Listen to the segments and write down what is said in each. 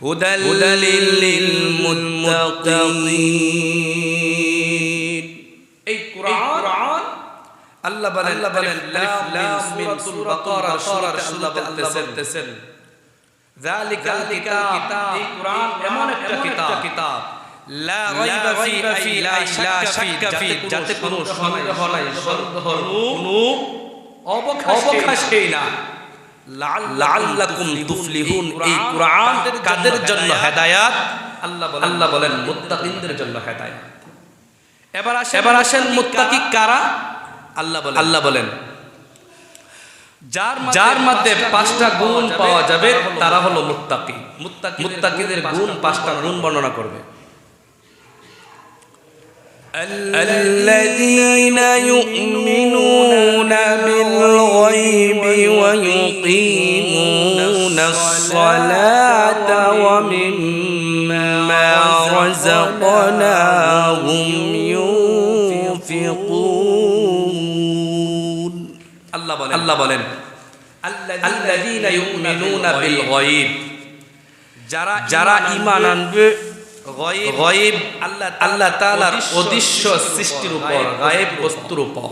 هدى للمتقين এই কোরআন আল্লাহ বলেন আল্লাহ বলেন আলিফ লাম মিম সূরা বাকারা সূরা আল্লাহ বলতেছেন যালিকাল কিতাব এই কোরআন এমন একটা কিতাব লা রাইবা ফি লা শাক্কা ফি যাতে কোনো সন্দেহ নাই সন্দেহ কোনো অবকাশই না লাআল্লাকুম তুফলিহুন এই কোরআন কাদের জন্য হেদায়াত? আল্লাহ বলেন আল্লাহ বলেন মুত্তাকিনদের জন্য হেদায়াত। এবার আসেন এবার আসেন মুত্তাকি কারা? আল্লাহ বলেন। আল্লাহ বলেন। যার যার মধ্যে পাঁচটা গুণ পাওয়া যাবে তারা হলো মুত্তাকি। মুত্তাকিদের গুণ পাঁচটা গুণ বর্ণনা করবে। الذين يؤمنون بالغيب ويقيمون الصلاة ومما رزقناهم ينفقون. الله بولن. الله الذين يؤمنون بالغيب. جرى إيمانا গায়ব আল্লাহ আল্লাহ তাআলার অদৃশ্য সৃষ্টির উপর গায়ব বস্তুর উপর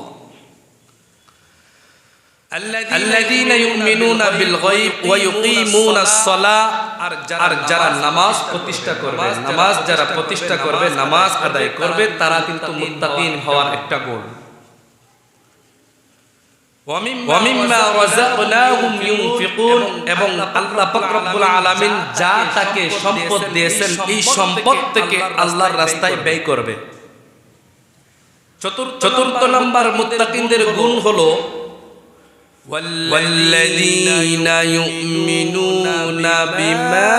الذين يؤمنون بالغيب ويقيمون الصلاة আর যারা নামাজ প্রতিষ্ঠা করবে নামাজ যারা প্রতিষ্ঠা করবে নামাজ আদায় করবে তারা কিন্তু মুত্তাকিন হওয়ার একটা গুণ ওয়ামিম্মা রাযাকনাহুম ইউনফিকুন এবং আল্লাহ পাক রব্বুল আলামিন যা তাকে সম্পদ দিয়েছেন এই সম্পদ থেকে আল্লাহর রাস্তায় ব্যয় করবে চতুর্থ নাম্বার মুত্তাকিনদের গুণ হলো والذين يؤمنون بما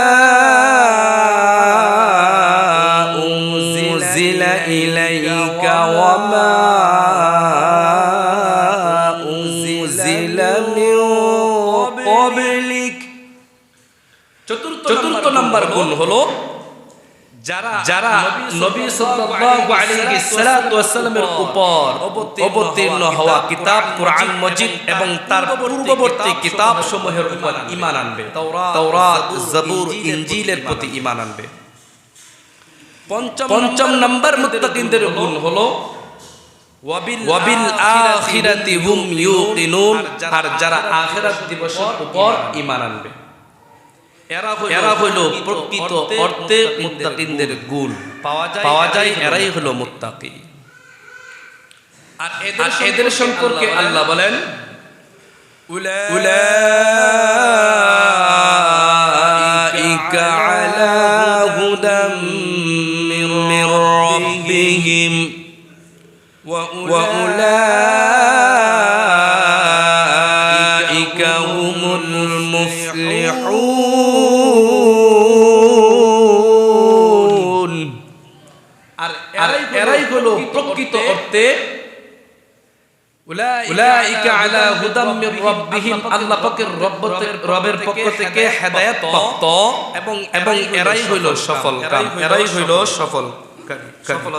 নাম্বার গুণ হলো যারা যারা নবী সাল্লাল্লাহু আলাইহি সাল্লাতু ওয়াসাল্লামের উপর অবতীর্ণ হওয়া কিতাব কুরআন মজিদ এবং তার পূর্ববর্তী কিতাব সমূহের উপর ঈমান আনবে। তাওরাত জাবুর ইনজিলের প্রতি ঈমান আনবে। পঞ্চম নাম্বার মুত্তাকিনদের গুণ হলো ওয়াবিল আখিরাতি হুম ইউকিনুন। আর যারা আখিরাত দিবসের উপর ঈমান আনবে। এরা হলো প্রকৃত অর্থে মুত্তাকিনদের গুণ। পাওয়া যায় এরাই হলো মুত্তাকি আর এদের সম্পর্কে আল্লাহ বলেন উলা প্রকৃত অর্থে রবের পক্ষ থেকে হেদায়েত প্রাপ্ত এবং এবং এরাই হইল সফল এরাই হইল সফল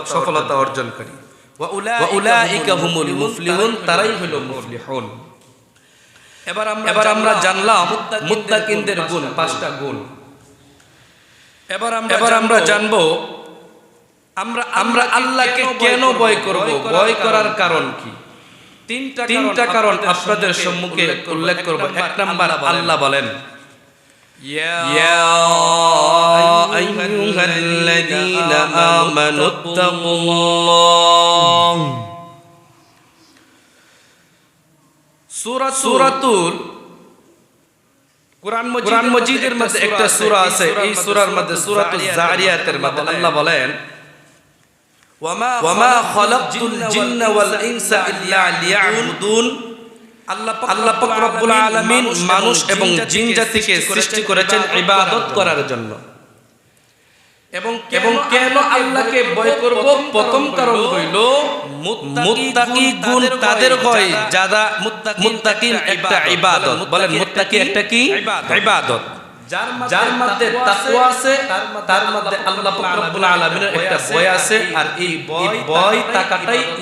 সফলতা অর্জনকারী। ওয়া উলাইকা হুমুল মুফলিহুন তারাই হইল মুফলিহুন। এবার আমরা এবার আমরা জানলাম মুত্তাকিনদের গুণ পাঁচটা গুণ। এবার আমরা এবার আমরা জানব আমরা আমরা আল্লাহকে কেন ভয় করব ভয় করার কারণ কি তিনটা তিনটা কারণ আপনাদের সম্মুখে উল্লেখ করব এক নাম্বার আল্লাহ বলেন يا أيها الذين آمنوا اتقوا الله সূরাতুল কোরআন কোরআন মজিদের মধ্যে একটা সূরা আছে এই সূরার মধ্যে সূরাতুল জারিয়াতের মধ্যে আল্লাহ বলেন ওয়ামা খালাকতুল জিন্না ওয়াল ইনসা ইল্লা লিয়াবুদুন। আল্লাহ আল্লাহ পাক রব্বুল আলামিন মানুষ এবং জিন জাতিকে সৃষ্টি করেছেন ইবাদত করার জন্য। এবং এবং কেন আল্লাহকে ভয় করব? প্রথম কারণ হইল মুত্তাকি গুণ তাদের হয় যারা মুত্তাকিন একটা ইবাদত। বলেন মুত্তাকি একটা কি? ইবাদত। যার মধ্যে তাকওয়া আছে তার মধ্যে আল্লাহ পাক রব্বুল আলামিনের একটা ভয় আছে আর এই ভয়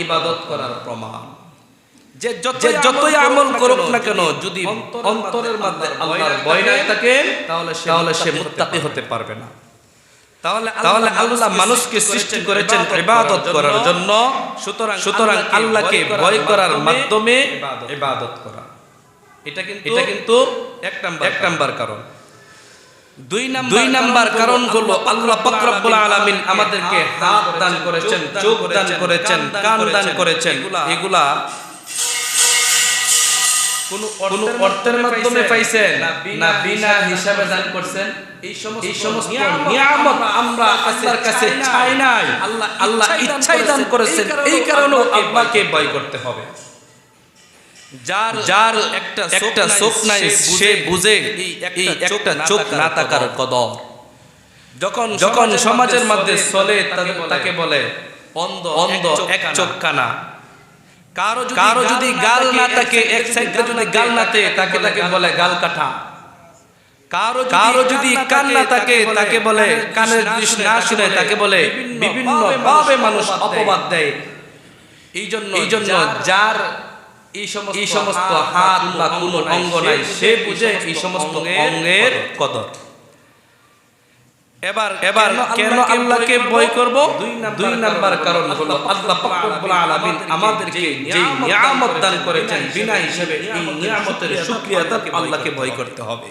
ইবাদত করার প্রমাণ। যে যতই যতই আমল করুক না কেন যদি অন্তরের মধ্যে আল্লাহর ভয় না থাকে তাহলে তাহলে সে মুত্তাকি হতে পারবে না। তাহলে তাহলে আল্লাহ মানুষকে সৃষ্টি করেছেন ইবাদত করার জন্য। সুতরাং সুতরাং আল্লাহকে ভয় করার মাধ্যমে ইবাদত করা। এটা কিন্তু এটা কিন্তু এক নাম্বার এক নাম্বার কারণ। দুই নাম্বার কারণ হলো আল্লাহ আলামিন আমাদেরকে হাত দান করেছেন চোখ দান করেছেন কান দান করেছেন এগুলা কোন অর্থের মাধ্যমে পাইছেন না বিনা হিসাবে দান করছেন। এই সমস্ত এই সমস্ত নিয়ামত আমরা আল্লাহর কাছে চাই নাই। আল্লাহ আল্লাহ ইচ্ছাই দান করেছেন। এই কারণে আল্লাহকে ভয় করতে হবে। যার যার একটা একটা চোখ নাই সে বুঝে এই একটা চোখ না থাকার কদর। যখন যখন সমাজের মধ্যে চলে তাকে বলে অন্ধ অন্ধ এক চোখ কানা কারও কারও যদি গাল না থাকে এক সাইডে যদি গাল না থাকে তাকে তাকে বলে গাল কাটা। কারও কারও যদি কান না থাকে তাকে বলে কানের দৃষ্টি না শুনে তাকে বলে বিভিন্ন ভাবে মানুষ অপবাদ দেয়। এই জন্য এই জন্য যার এই সমস্ত হাত বা কোন অঙ্গ নাই সে বুঝে এই সমস্ত অঙ্গের কদর। এবার এবার কেন আল্লাহকে ভয় করব? দুই নাম্বার কারণ হলো আল্লাহ পাক রব্বুল আলামিন আমাদেরকে যে নিয়ামত দান করেছেন বিনা হিসেবে এই নিয়ামতের শুকরিয়া আদাব আল্লাহকে ভয় করতে হবে।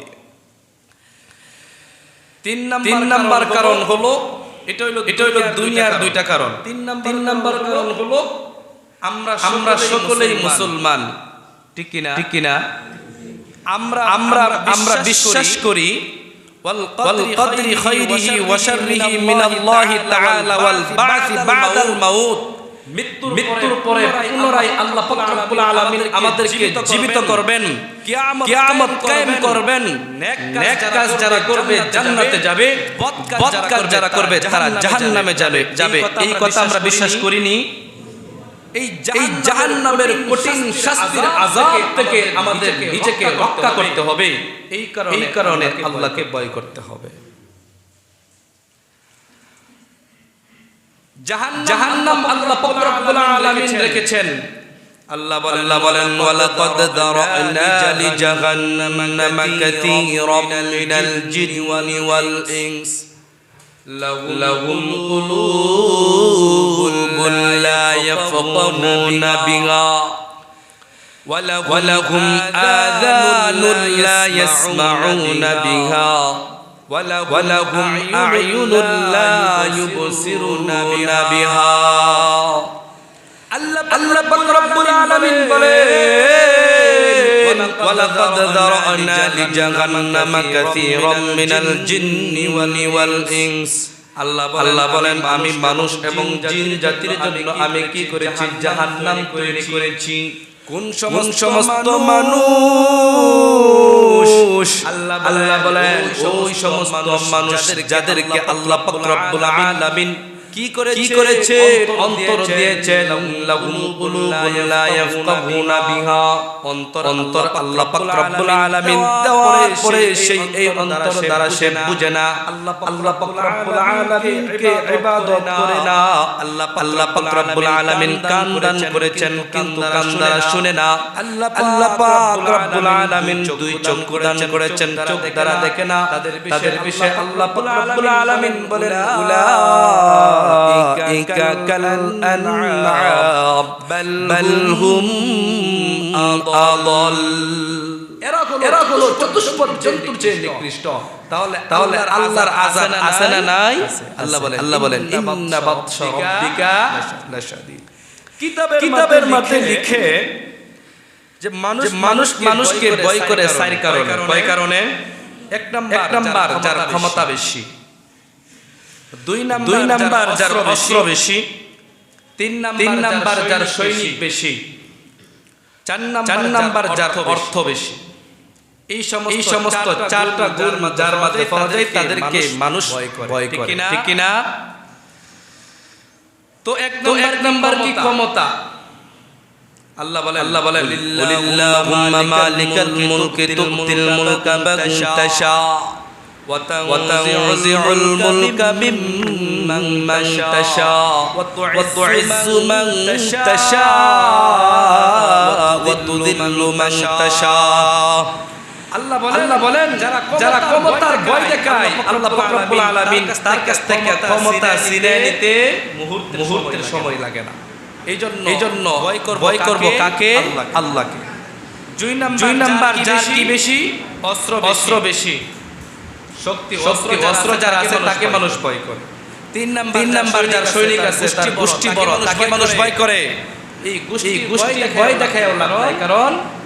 তিন নাম্বার তিন নাম্বার কারণ হলো এটা হলো এটা হলো দুনিয়ার দুইটা কারণ। তিন নাম্বার কারণ হলো আমরা আমরা সকলেই মুসলমান ঠিক কিনা ঠিক কিনা আমরা আমরা আমরা বিশ্বাস করি والقدر خيره وشره من الله تعالى والبعث بعد الموت মৃত্যুর পরে পুনরায় আল্লাহ পাক রব্বুল আলামিন আমাদেরকে জীবিত করবেন কিয়ামত কায়েম করবেন নেক কাজ যারা করবে জান্নাতে যাবে বদ কাজ যারা করবে তারা জাহান্নামে যাবে যাবে এই কথা আমরা বিশ্বাস করিনি এই জাহান নামের কঠিন শাস্তির আজাব থেকে আমাদের নিজেকে রক্ষা করতে হবে। এই কারণে এই কারণে আল্লাহকে ভয় করতে হবে। জাহান্নাম আল্লাহ পাক রব্বুল আলামিন রেখেছেন। আল্লাহ বলেন আল্লাহ বলেন ওয়ালাকাদ দারানা লিজাহান্নামা কাসীরাম মিনাল জিন্নি ওয়াল ইনস। لهم قلوب لا يفقهون بها. ولهم آذان لا يسمعون بها. ولهم أعين لا يبصرون بها. الله رب العالمين যারানা লিজাহান্নামা কাসীরাম মিনাল জিন্নি ওয়াল ইনস আল্লাহ আল্লাহ বলেন আমি মানুষ এবং জিন জাতির জন্য আমি কি করেছি? জাহান্নাম তৈরি করেছি। কোন সমস্ত মানুষ? আল্লাহ আল্লাহ বলেন ওই সমস্ত মানুষ যাদেরকে আল্লাহ পাক রব্বুল আলামিন কি করে কি করেছে? অন্তর দিয়েছে লাহুম কুলুবুন লা ইয়াফকাহুনা বিহা। অন্তর অন্তর আল্লাহ পাক রব্বুল আলামিন দেওয়ার পরে সেই এই অন্তর দ্বারা সে বুঝে না। আল্লাহ আল্লাহ পাক রব্বুল আলামিনকে ইবাদত করে না। আল্লাহ আল্লাহ পাক রব্বুল আলামিন কান দান করেছেন কিন্তু কান দ্বারা শুনে না। আল্লাহ আল্লাহ পাক রব্বুল আলামিন দুই চক্ষু দান করেছেন চোখ দ্বারা দেখে না। তাদের বিষয়ে আল্লাহ পাক রব্বুল আলামিন বলেন أولئك كالأنعام بل, بل هم أضل এরা হলো চতুষ্পদ জন্তুর চেয়ে নিকৃষ্ট তাহলে তাহলে আল্লাহর আযাব আছে না নাই আল্লাহ বলেন আল্লাহ বলেন ইন্না বাতশা রাব্বিকা লাশাদীদ কিতাবের মধ্যে লিখে যে মানুষ মানুষ মানুষকে ভয় করে চার কারণে কয় কারণে এক নাম্বার এক নাম্বার যার ক্ষমতা বেশি দুই নাম্বার দুই নাম্বার যার অস্ত্র বেশি তিন নাম্বার তিন নাম্বার যার সৈনিক বেশি চার নাম্বার চার নাম্বার যার অর্থ বেশি। এই সমস্ত চারটা গুণ যার মাঝে পাওয়া যায় তাদেরকে মানুষ ভয় করে। ঠিক কি তো এক তো এক নাম্বার কি ক্ষমতা? আল্লাহ বলেন আল্লাহ লিল্লাহুম্মা মালিকাল মুলকি তুতিল মুলকা মান তাশা। وتنزع الملك ممن تشاء وتعز من تشاء وتذل من تشاء আল্লাহ বলেন আল্লাহ বলেন যারা ক্ষমতার ভয় দেখায় আল্লাহ পাক রব্বুল আলামিন তার কাছ থেকে ক্ষমতা ছিনে নিতে মুহূর্তের সময় লাগে না এই জন্য এই জন্য ভয় করব কাকে আল্লাহকে দুই নাম্বার দুই নাম্বার যার কি বেশি অস্ত্র অস্ত্র বেশি শক্তি শক্তি অস্ত্র যার আছে তাকে মানুষ ভয় করে। তিন নাম্বার তিন নাম্বার যার সৈনিক আছে তার গোষ্ঠী বড় তাকে মানুষ ভয় করে। এই গোষ্ঠী গোষ্ঠী ভয় দেখায় কারণ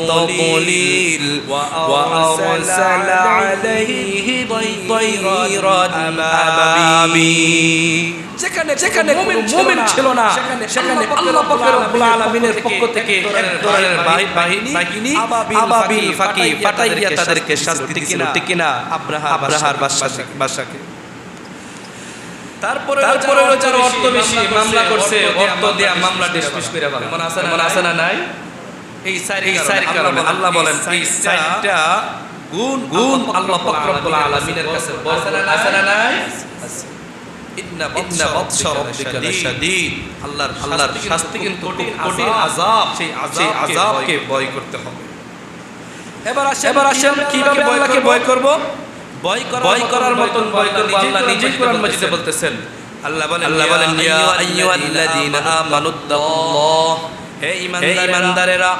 تضليل وأرسل عليهم طيرا أبابيل যেখানে যেখানে কোনো মুমিন ছিল না সেখানে আল্লাহ পাক রব্বুল আলামিনের পক্ষ থেকে এক ধরনের বাহি- বাহিনী বাহিনী আবাবিল ফাকি ফাটাইয়া তাদেরকে শাস্তি দিছিল ঠিক কি না আব্রাহা আব্রাহার বাদশাকে বাদশাকে তারপরে তারপরে যার অর্থ বেশি মামলা করছে অর্থ দিয়া মামলা ডিসমিস করে বলে মনে আছে মনে আছে না নাই এই এই কারণে। আল্লাহ বলেন এই সাইডটা গুণ গুণ আল্লাহ পাক রব্বুল আলামিনের কাছে বড় আছে না নাই? ইন্না বাতশা বাতশা রাব্বিকা লাশাদীদ আল্লাহর আল্লাহর শাস্তি কিন্তু কঠিন কঠিন আযাব। সেই আযাবকে ভয় করতে হবে। এবার আসেন এবার আসেন কীভাবে আল্লাহকে ভয় করব? ভয় করার ভয় করার মতন ভয় করব। আল্লাহ নিজেই কোরআন মাজিদে বলতেছেন আল্লাহ বলেন আল্লাহ বলেন ইয়া আইয়ুহাল্লাযীনা আমানুত্তাকুল্লাহ। হে ইমানদারেরা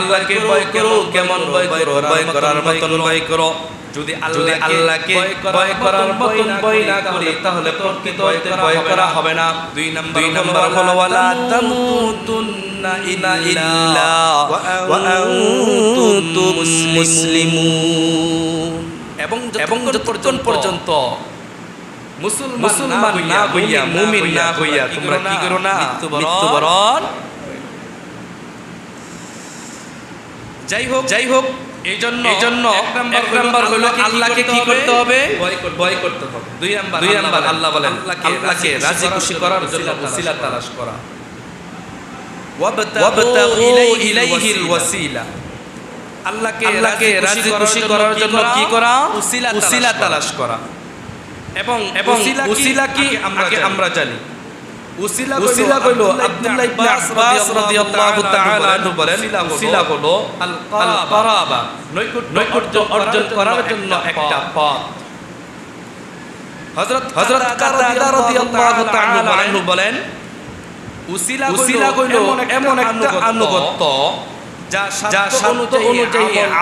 আল্লাহকে ভয় করো কেমন ভয় করো ভয় করার মতন ভয় করো। যদি যদি আল্লাহকে ভয় করার মতন ভয় না করি তাহলে প্রকৃত ভয় করা হবে না। দুই নাম্বার দুই নাম্বার হলো ওয়ালা তামুতুন্না ইল্লা ওয়া আনতুম মুসলিমুন। এবং এবং যতক্ষণ পর্যন্ত মুসলমান না হইয়া মুমিন না হইয়া তোমরা কি করো না? মৃত্যুবরণ? যাই হোক যাই হোক এই জন্য এই জন্য এক নাম্বার হলো আল্লাহকে কি করতে হবে? ভয় করতে হবে। দুই নাম্বার দুই নাম্বার আল্লাহ বলেন আল্লাহকে রাজি খুশি করার জন্য ওসিলা তালাশ করা। ওয়াবতাগু ইলাইহিল ওয়াসিলা। আল্লাহকে আল্লাহকে রাজি খুশি করার জন্য কি করা? উসিলা তালাশ করা। এবং এবং উসিলা কি? আমরা আমরা জানি। উসিলা কইলো আব্দুল্লাহ ইবনে আব্বাস রাদিয়াল্লাহু তাআলা আনহু বলেন। উসিলা হলো আল কারাবা নৈকট্য অর্জন করার জন্য একটা পথ। হযরত হযরত রাদিয়াল্লাহু তাআলা আনহু বলেন উসিলা উসিলা কইলো এমন একটা আনুগত্য। যা অনুযায়ী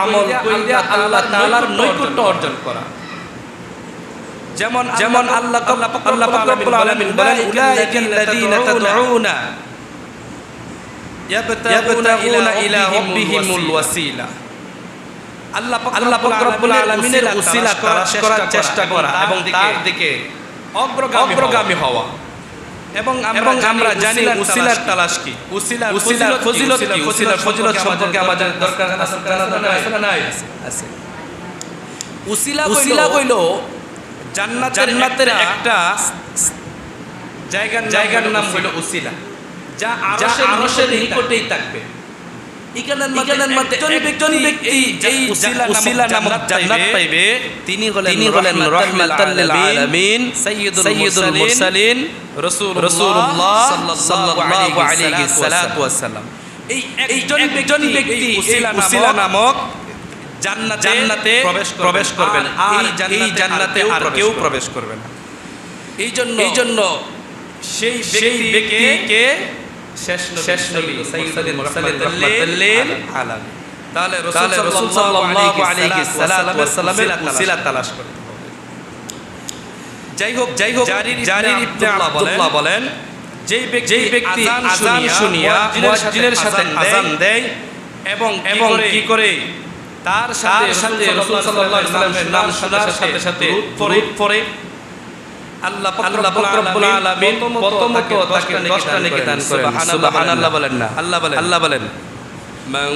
আমল কইরা আল্লাহ তাআলার নৈকট্য অর্জন করা। যেমন যেমন আল্লাহ আল্লাহ রব্বুল আলামিন বলেন তাদউনা ইয়াবতাগুনা ইলা রাব্বিহিমুল ওয়াসিলা. আল্লাহ পাক আল্লাহ পাক রব্বুল আলামিনের উসিলা করার চেষ্টা করা এবং তার দিকে অগ্রগামী হওয়া। এবং আমরা জানি উসিলার তালাশ কি? উসিলার উসিলার ফজিলত কি? উসিলার ফজিলত সম্পর্কে আমাদের দরকার আছে না নাই? আছে উসিলা উসিলা কইলো জান্নাত জান্নাতের একটা জায়গার জায়গার নাম হলো উসিলা। যা আরশের নিকটেই থাকবে। তিনি হলেন এই একজন একজন ব্যক্তি নামক জান্নাতে জান্নাতে প্রবেশ করবেন। আর এই জান্নাতে আর কেউ প্রবেশ করবে না। এই জন্য এই জন্য সেই সেই ব্যক্তিকে শেষ শেষ নবী সাইয়্যিদুল মুরসালিন আলামিন। তাহলে রাসূল সাল্লাল্লাহু আলাইহি ওয়াসাল্লামের উসিলা তালাশ করতে হবে। যাই হোক যাই হোক জারির ইবনে আব্দুল্লাহ বলেন যেই ব্যক্তি যেই ব্যক্তি আযান শুনিয়া মুয়াজ্জিনের সাথে আযান দেয় এবং এবং কি করে? তার সাথে সাথে রাসূল সাল্লাল্লাহু আলাইহি সাল্লামের নাম শোনার সাথে সাথে পরে পরে আল্লাহ আল্লাহ পাক রব্বুল আলামিন প্রথমত তাকে 10টা নেকি দান করেন। সুবহানাল্লাহ বলেন না। আল্লাহ বলেন। আল্লাহ বলেন। من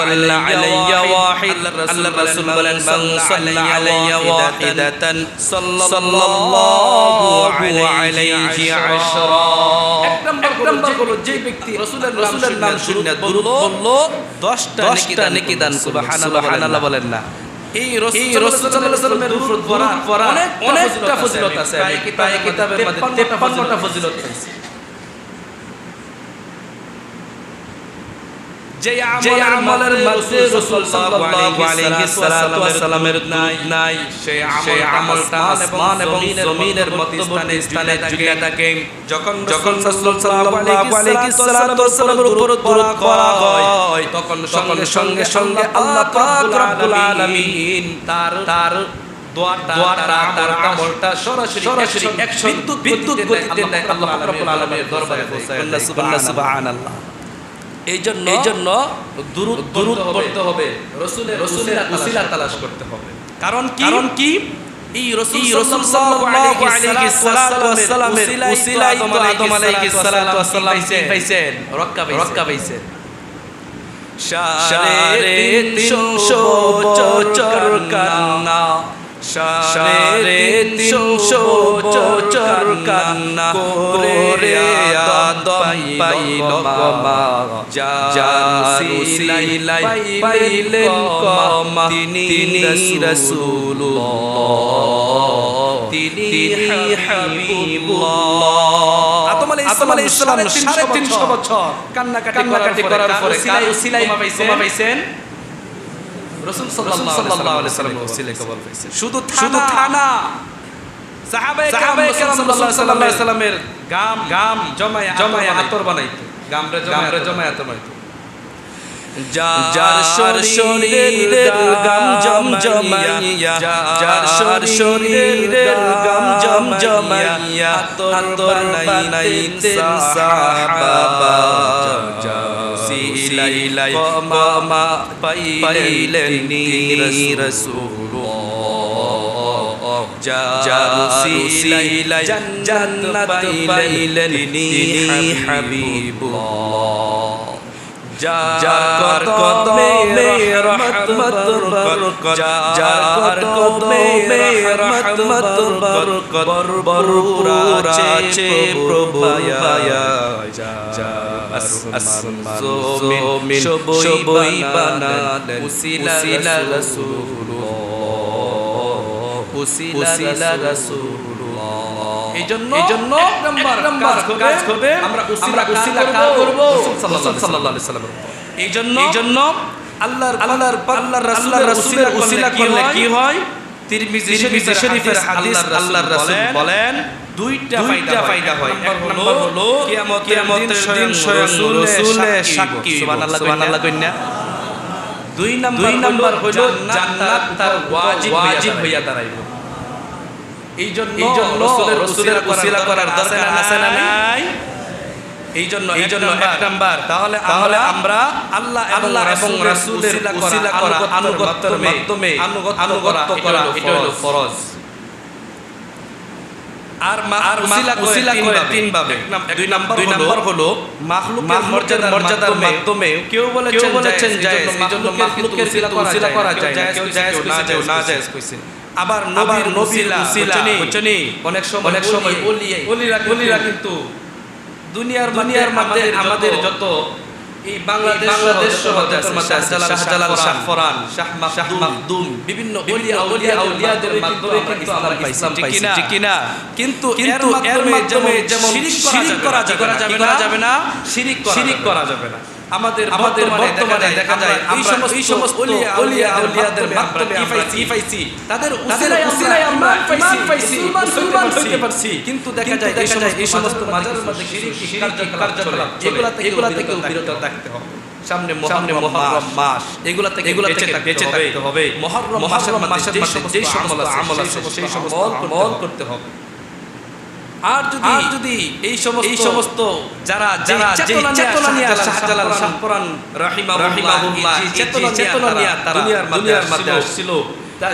صلى علي واحد الله الرسول বলেন من صلى علي واحدة صلى الله عليه عشرا এক নম্বর এক নম্বর হলো যে ব্যক্তি রাসূলের রাসূলের নাম শুনে বলল, বলল 10টা নেকি দান সুবহানাল্লাহ বলেন না এই এই রাসূল সাল্লাল্লাহু আলাইহি ওয়াসাল্লামের উপর পড়া পড়া অনেকটা ফজিলত আছে আমি প্রায় কিতাবের মধ্যে 53টা ফজিলত পাইছি যে আমলের মধ্যে রাসূল সাল্লাল্লাহু আলাইহি ওয়াসাল্লামের নাই নাই সেই আমলটা আসমান এবং জমিনের মধ্যবর্তী স্থানে ঝুলিয়ে থাকে। যখন যখন রাসূল সাল্লাল্লাহু আলাইহি ওয়াসাল্লামের উপর দরুদ করা হয় তখন সঙ্গে সঙ্গে সঙ্গে আল্লাহ পাক রব্বুল আলামিন তার সরাসরি বিদ্যুৎ বিদ্যুৎ গতিতে আল্লাহ পাক আলামিনের দরবারে পৌঁছায় সুবহানাল্লাহ। এই জন্য এই জন্য দুরুদ দুরুদ পড়তে হবে। রসুলের রসুলের উসিলা তালাশ করতে হবে। কারণ কি? কারণ কি? এই রসুল রসুল সাল্লাল্লাহু আলাইহি সাল্লামের উসিলাই তো আদম আলাইহিস সালাতু ওয়াসসালাম পাইছেন? রক্কা পাইছেন। রক্কা পাইছেন। সাড়ে তিনশো বছর কান্না। সাড়ে তিনশো বছর কান্না করে আদম পাইল মা যার সিলাই পাইলেন কমা তিনি রাসূলুল্লাহ তিনি হাবিবুল্লাহ আদম আলাইহিস সালাম সাড়ে তিনশো বছর কান্নাকাটি করার পরে কার উসিলাই পাইছেন রাসূল সাল্লাল্লাহু আলাইহি ওয়াসাল্লাম উসিলাই কবুল পাইছেন শুধু শুধু থানা সাল্লাল্লাহু গাম গাম জমায়া জমায়া আতর বানাইতো। গামরে জমায়া জমায়া আতর বানাইতো। যার শরীরের গাম জম জমাইয়া যার শরীরের গাম জম জমাইয়া আতর বানাইতেন সাহাবা। সিলাই কমা পাইলেন নি রাসূলুল্লাহ যার সিলাই জান্নাত পাইলেন তিনি হাবিবুল্লাহ যার কদমে রহমত বরকত যার কদমে রহমত বরকত বরপুরা আছে প্রভু পায়া আসমান সবই বানালেন উসিলা উসিলা রাসূলুল্লাহ। নাম্বার কাজ করবে আমরা উসিলা উসিলা কাজ করব সাল্লাল্লাহু আলাইহি সাল্লাম। এই জন্য আল্লাহর আল্লাহর আল্লাহর রাসূলের রাসূলের উসিলা করলে কি হয়? তিরমিজি শরীফের হাদিস আল্লাহর রাসূল বলেন দুইটা ফায়দা ফায়দা হয়। এক নম্বর হলো কিয়ামতের দিন স্বয়ং রাসূলে সাক্ষী সুবহানাল্লাহ সুবহানাল্লাহ কইনা? দুই নাম্বার হলো জান্নাত তার ওয়াজিব ওয়াজিব হইয়া দাঁড়াইবে। এই জন্য এই জন্য রসুলের উসিলা উসিলা করার দরকার আছে না নাই? এই জন্য এই জন্য এক নাম্বার। তাহলে তাহলে আমরা আল্লাহ আল্লাহ এবং রাসূলের উসিলা করা আনুগত্যের মাধ্যমে আনুগত্য করা এটা হলো ফরজ। আর আর উসিলা উসিলা করে তিন ভাবে। দুই নাম্বার দুই নাম্বার হলো মাখলুকের মর্যাদার মর্যাদার মাধ্যমে কেউ বলেছেন বলেছেন জায়েজ এই জন্য মাখলুকের উসিলা করা যায় কেউ জায়েজ কইছে কেউ না জায়েজ কইছে। আবার নবীর উসিলা বুঝছনি অনেক সময় অনেক সময় ওলিরা ওলিরা কিন্তু দুনিয়ার দুনিয়ার মধ্যে আমাদের যত এই বাংলাদেশ বাংলাদেশ শাহজালাল শাহ ফরান শাহ মাহদুম বিভিন্ন ওলিয়া ওলিয়া আউলিয়াদের মাধ্যমে কিন্তু আমরা ইসলাম পাইছি ঠিক কিনা? কিন্তু কিন্তু এর মাধ্যমে যেমন শিরিক করা যাবে না করা যাবে না। শিরিক করা যাবে না। আমাদের আমাদের বর্তমানে দেখা যায় এই সমস্ত এই সমস্ত ওলিয়া ওলিয়া আউলিয়াদের মাধ্যমে আমরা কি পাইছি তাদের উসিলায় উসিলায় আমরা ইমান পাইছি মুসলমান হইতে পারছি। কিন্তু দেখা যায় দেখা যায় এই সমস্ত মাজারের মধ্যে শিরিক কার্যকলাপ এগুলা থেকে এগুলা থেকে বিরত থাকতে হবে। সামনে সামনে মুহররম মাস। এগুলা থেকে এগুলা থেকে বেঁচে থাকতে হবে। মুহররম মাসের মাসের যে সমস্ত আমল আছে সেই সমস্ত আমল করতে হবে। আর যদি আর যদি এই সমস্ত এই সমস্ত যারা যারা চেতনা নিয়ে শাহজালাল শাহপুরান রাহিমাহুল্লাহ চেতনা চেতনা নিয়ে তারা দুনিয়ার মধ্যে আসছিল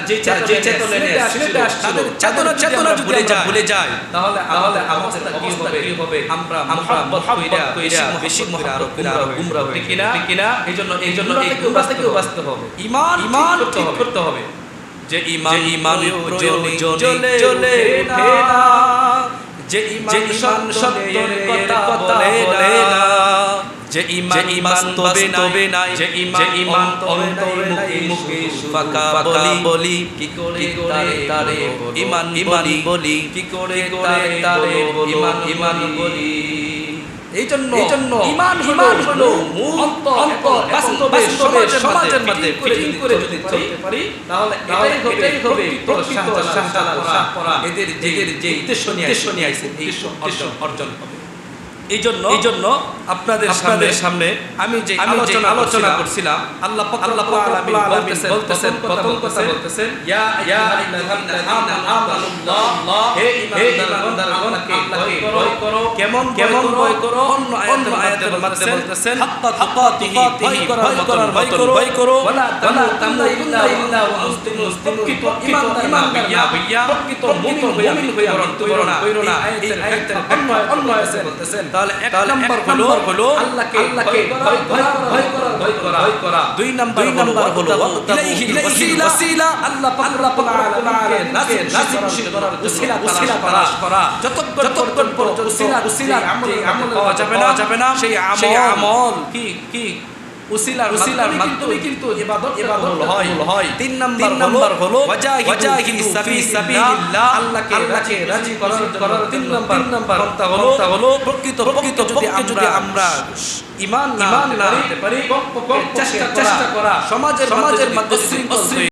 যে চেতনা চেতনা নিয়ে নিয়ে আসছিল, আসছিল, তাদের চেতনা চেতনা যদি যদি আমরা আমরা ভুলে যাই তাহলে তাহলে আমাদের আমাদের অবস্থা কি হবে? আমরা আমরা মোহাব্বত মোহাব্বত কইরা কইরা বেশি বেশি মোহাব্বত মোহাব্বত কইরা কইরা আরও গুমরা হই কিনা কিনা এই জন্য এই জন্য এই থেকেও গুমরা বাঁচতে বাঁচতে হবে? ইমান ইমান ঠিক ঠিক করতে হবে। যে প্রয়োজনে না। না। যে ইমান ইমান সত্যের কথা বলে না। যে ইমান বাস্তবে বাস্তবে নাই। নাই। যে ইমান ইমান অন্তরে মুখে ফাঁকা বলি। বলি কি করে তারে তারে ইমান ইমান বলি। কি করে তারে তারে ইমান ইমান বলি। এই জন্য এই জন্য ইমান হলো হলো সমাজের মধ্যে ফিটিং করে যদি চলতে পারি তাহলে এটাই হবে হবে প্রকৃত শাহজালাল শাহপরা এদের যে উদ্দেশ্য নিয়ে আইছে এই উদ্দেশ্য অর্জন হবে। এই জন্য এই জন্য আপনাদের আপনাদের সামনে আমি যে আলোচনা আলোচনা করছিলাম আল্লাহ আল্লাহ আলামিন বলতেছেন বলতেছেন, প্রথম কথা বলতেছেন ইয়া ইয়া হে আল্লাহকে ভয় করো। কেমন কেমন ভয় করো? অন্য আয়াতের আয়াতের মধ্যে বলতেছেন, হাক্কা তুকাতিহি ভয় করার ভয় মতন করার ভয় করো ভয় করো। ওয়ালা তামুতুন্না ইল্লা ওয়া ইল্লা ওয়া ইমানদার না হইয়া হইয়া, প্রকৃত মুমিন হইয়া মুমিন মৃত্যুবরণ কইরো না এই আয়াতের অন্য অন্য আয়াতে বলতেছেন। তাহলে এক নম্বর হলো- হলো আল্লাহকে আল্লাহকে ভয় করা, ভয় করা ভয় করা দুই নম্বর নাম্বার হলো ইলাইহিল ওয়াসিলা। ওয়াসিলা আল্লাহ পাক আল্লাহ পাক নাজিল নাজিল করার জন্য উসিলা উসিলা তালাশ করা। যতক্ষণ যতক্ষণ পর্যন্ত ওয়াসিলা ওয়াসিলা আমল পাওয়া যাবে না যাবে না সেই আমল কি কি উসিলার উসিলার মাধ্যমে মাধ্যমে কিন্তু কিন্তু ইবাদত ইবাদত হয়। হয়। তিন নাম্বার নাম্বার হলো ওয়াজাহিদু ওয়াজাহিদু ফি ফি সাবিলিল্লাহ। আল্লাহকে আল্লাহকে রাজি রাজি করার করার করার তিন তিন নাম্বার নাম্বার নাম্বার পন্থা পন্থা হলো। হলো হলো প্রকৃত প্রকৃত যদি যদি আমরা ইমান ইমান না না পারি চেষ্টা চেষ্টা করা। করা সমাজের সমাজের মধ্যে মধ্যে অশৃঙ্খল